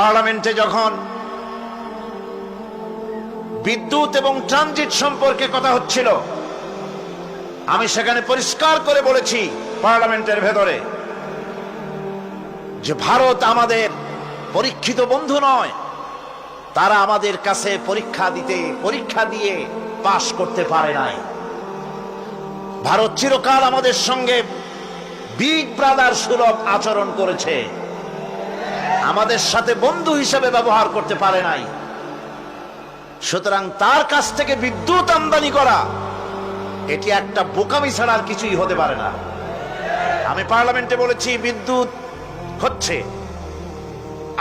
পার্লামেন্টে যখন বিদ্যুৎ এবং ট্রানজিট সম্পর্কে কথা হচ্ছিল, আমি সেখানে পরিষ্কার করে বলেছি পার্লামেন্টের ভেতরে যে ভারত আমাদের পরীক্ষিত বন্ধু নয়। তারা আমাদের কাছে পরীক্ষা দিতে, পরীক্ষা দিয়ে পাশ করতে পারে নাই। ভারত চিরকাল আমাদের সঙ্গে বিগ ব্রাদার সুলভ আচরণ করেছে। আমাদের সাথে বন্ধু হিসেবে ব্যবহার করতে পারে নাই। সুতরাং তার কাছ থেকে বিদ্যুৎ আমদানি করা, এটি একটা বোকামি ছাড়া আর কিছুই হতে পারে না। আমি পার্লামেন্টে বলেছি, বিদ্যুৎ হচ্ছে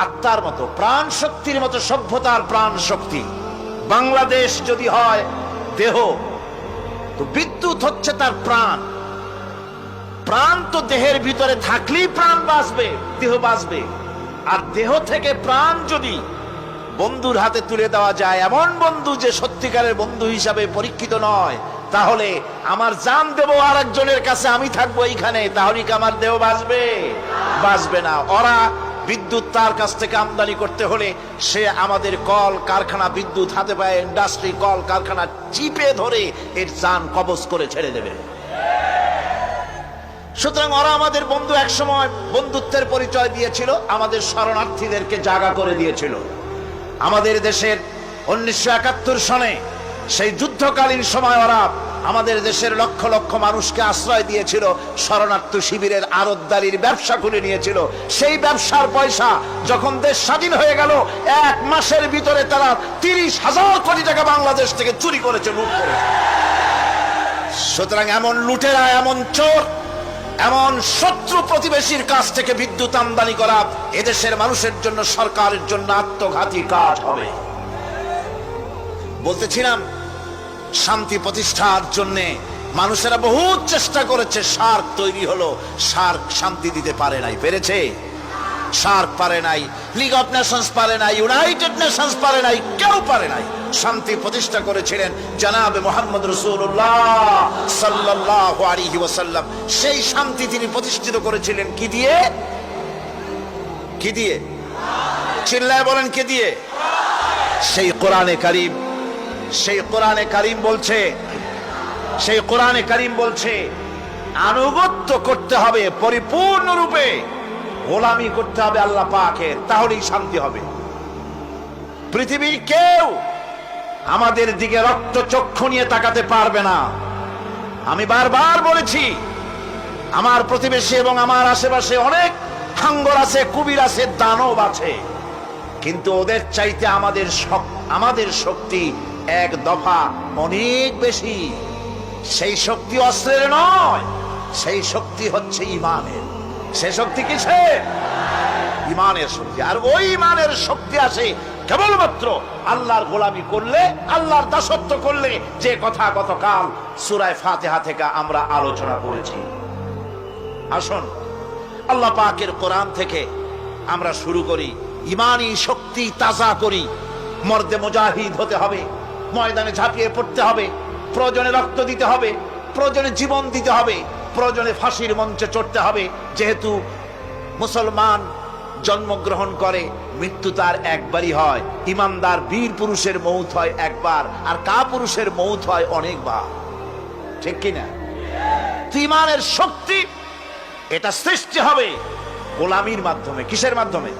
আত্মার মতো প্রাণ শক্তির মতো সভ্যতার প্রাণ শক্তি বাংলাদেশ যদি হয় দেহ, তো বিদ্যুৎ হচ্ছে তার প্রাণ। প্রাণ তো দেহের ভিতরে থাকলেই প্রাণ বাঁচবে, দেহ বাঁচবে। আর দেহ থেকে প্রাণ যদি বন্ধুর হাতে তুলে দেওয়া যায়, এমন বন্ধু যে সত্যিকারের বন্ধু হিসাবে পরীক্ষিত নয়, তাহলে আমার জান দেব আর একজনের কাছে, আমি থাকব এইখানে, তাহলে কি আমার দেহ বাঁচবে? বাঁচবে না। ওরা বিদ্যুৎ তার কাছ থেকে আমদানি করতে হলে সে আমাদের কল, কারখানা বিদ্যুৎ হাতে পায়ে, ইন্ডাস্ট্রি কল, কারখানা চিপে ধরে এর যান কবজ করে ছেড়ে দেবে। সুতরাং ওরা আমাদের বন্ধু একসময় বন্ধুত্বের পরিচয় দিয়েছিল, আমাদের শরণার্থীদেরকে জাগা করে দিয়েছিল। আমাদের দেশের উনিশশো একাত্তর সনে সেই যুদ্ধকালীন সময় ওরা আমাদের দেশের লক্ষ লক্ষ মানুষকে আশ্রয় দিয়েছিল, শরণার্থী শিবিরের আরতদারির ব্যবসা খুলে নিয়েছিল। সেই ব্যবসার পয়সা যখন দেশ স্বাধীন হয়ে গেল, এক মাসের ভিতরে তারা তিরিশ হাজার কোটি টাকা বাংলাদেশ থেকে চুরি করেছে, লুট করেছে। সুতরাং এমন লুটেরা, এমন চোর এমন শত্রু প্রতিবেশীর কাছ থেকে বিদ্যুৎ আমদানি করা এদেশের মানুষের জন্য সরকারের জন্য আত্মঘাতী কাজ হবে। বলতেছিলাম, শান্তি প্রতিষ্ঠার জন্যে মানুষেরা বহু চেষ্টা করেছে সার্ক তৈরি হলো সার্ক শান্তি দিতে পারে নাই, পেরেছে? সার্ক পারে নাই লিগ অফ নেশনস পারে নাই ইউনাইটেড নেশনস পারে নাই, কেউ পারে নাই। শান্তি প্রতিষ্ঠা করেছিলেন জানাবে মোহাম্মদ রসুল্লাহ সাল্লাহ আলিহি ওয়াসাল্লাম। সেই শান্তি তিনি প্রতিষ্ঠিত করেছিলেন কি দিয়ে? কি দিয়ে? চিল্লায় বলেন কে দিয়ে? সেই কোরআনে কারিম, সেই কোরআনে কারিম বলছে, সেই কোরআনে কারিম বলছে, আনুগত্য করতে হবে পরিপূর্ণরূপে। গোলামি করতে হবে আল্লাহ পাকের তাহলেই শান্তি হবে। পৃথিবীর কেউ আমাদের দিকে রক্ত চক্ষু নিয়ে তাকাতে পারবে না। আমি বারবার বলেছি, আমার প্রতিবেশী এবং আমার আশেপাশে অনেক হাঙ্গর আছে কুবির আছে, দানব আছে। কিন্তু ওদের চাইতে আমাদের আমাদের শক্তি এক দফা অনেক বেশি। সেই শক্তি অস্ত্রের নয়, সেই শক্তি হচ্ছে ইমানের। সে শক্তি কিসের ইমানের শক্তি। আর ওই ইমানের শক্তি আসে কেবলমাত্র আল্লাহর গোলামি করলে, আল্লাহর দাসত্ব করলে যে কথা গতকাল সুরায় ফাতেহা থেকে আমরা আলোচনা করেছি। আসুন, আল্লাহ পাকের কোরআন থেকে আমরা শুরু করি। ইমানি শক্তি তাজা করি। মর্দে মুজাহিদ হতে হবে, ময়দানে ঝাঁপিয়ে পড়তে হবে, প্রয়োজনে রক্ত দিতে হবে, প্রয়োজনে জীবন দিতে হবে। প্রয়োজনে ফাঁসির মঞ্চে চড়তে হবে। যেহেতু মুসলমান জন্মগ্রহণ করে, মৃত্যু তার একবারই হয়। ইমানদার বীর পুরুষের মৌত হয় একবার, আর কা পুরুষের মৌত হয় অনেকবার। ঠিক কিনা ইমানের শক্তি, এটা সৃষ্টি হবে গোলামির মাধ্যমে, কিসের মাধ্যমে?